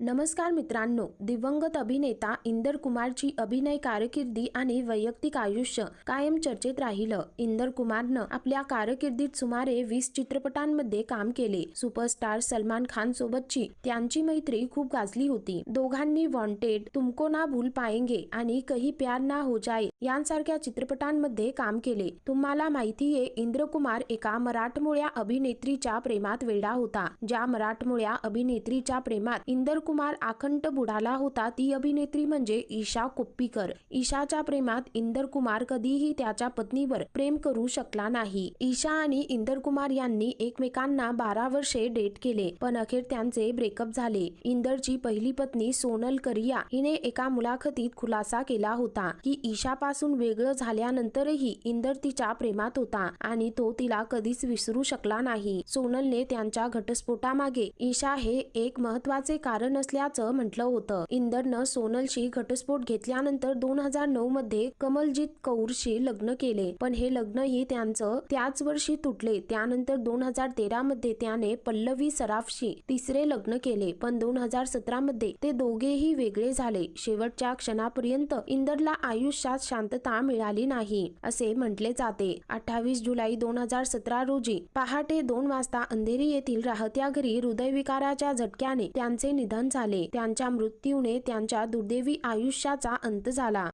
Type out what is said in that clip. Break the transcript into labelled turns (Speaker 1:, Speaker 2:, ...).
Speaker 1: नमस्कार मित्रांनो दिवंगत अभिनेता इंदर कुमारची अभिनय कारकिर्दी आणि वैयक्तिक आयुष्य कायम चर्चेत राहिलं. इंदर कुमारनं आपल्या कारकिर्दीत सुमारे वीस चित्रपटांमध्ये काम केले. सुपरस्टार सलमान खान सोबतची त्यांची मैत्री खूप गाजली होती. दोघांनी वॉन्टेड तुमको ना भूल पाएंगे आणि कही प्यार ना हो जाए यांसारख्या चित्रपटांमध्ये काम केले. तुम्हाला माहितीये इंद्र कुमार एका मराठमोळ्या अभिनेत्रीच्या प्रेमात वेडा होता. ज्या मराठमोळ्या अभिनेत्रीच्या प्रेमात इंदर कुमार आखंड बुडाला होता. ती अभिनेत्री म्हणजे ईशा कोप्पीकर. ईशाच्या प्रेमात इंदर कुमार कधीही त्याच्या पत्नीवर प्रेम करू शकला नाही. ईशा आणि इंदर कुमार यांनी एकमेकांना बारा वर्षे डेट केले पण अखेर त्यांचे ब्रेकअप झाले. इंदरची पहिली पत्नी सोनल करिया हिने एका मुलाखतीत खुलासा केला होता की ईशापासून वेगळं झाल्यानंतरही इंदर तिच्या प्रेमात होता आणि तो तिला कधीच विसरू शकला नाही. सोनलने त्यांच्या घटस्फोटामागे ईशा हे एक महत्त्वाचे कारण नसल्याचं म्हटलं होतं. इंदरनं सोनलशी घटस्फोट घेतल्यानंतर दोन हजार नऊ मध्ये कमलजीत कौरशी लग्न केले. पण हे लग्नही त्यांचं त्याच वर्षी तुटले. त्यानंतर दोन हजार तेरा मध्ये त्याने पल्लवी सराफशी तिसरे लग्न केले. पण दोन हजार सतरा मध्ये ते दोघेही वेगळे झाले. शेवटच्या क्षणापर्यंत इंदरला आयुष्यात शांतता मिळाली नाही असे म्हटले जाते. अठ्ठावीस जुलै दोन हजार सतरा रोजी पहाटे दोन वाजता अंधेरी येथील राहत्या घरी हृदयविकाराच्या झटक्याने त्यांचे निधन झाले त्यांच्या मृत्यूने त्यांच्या दुर्दैवी आयुष्याचा अंत झाला.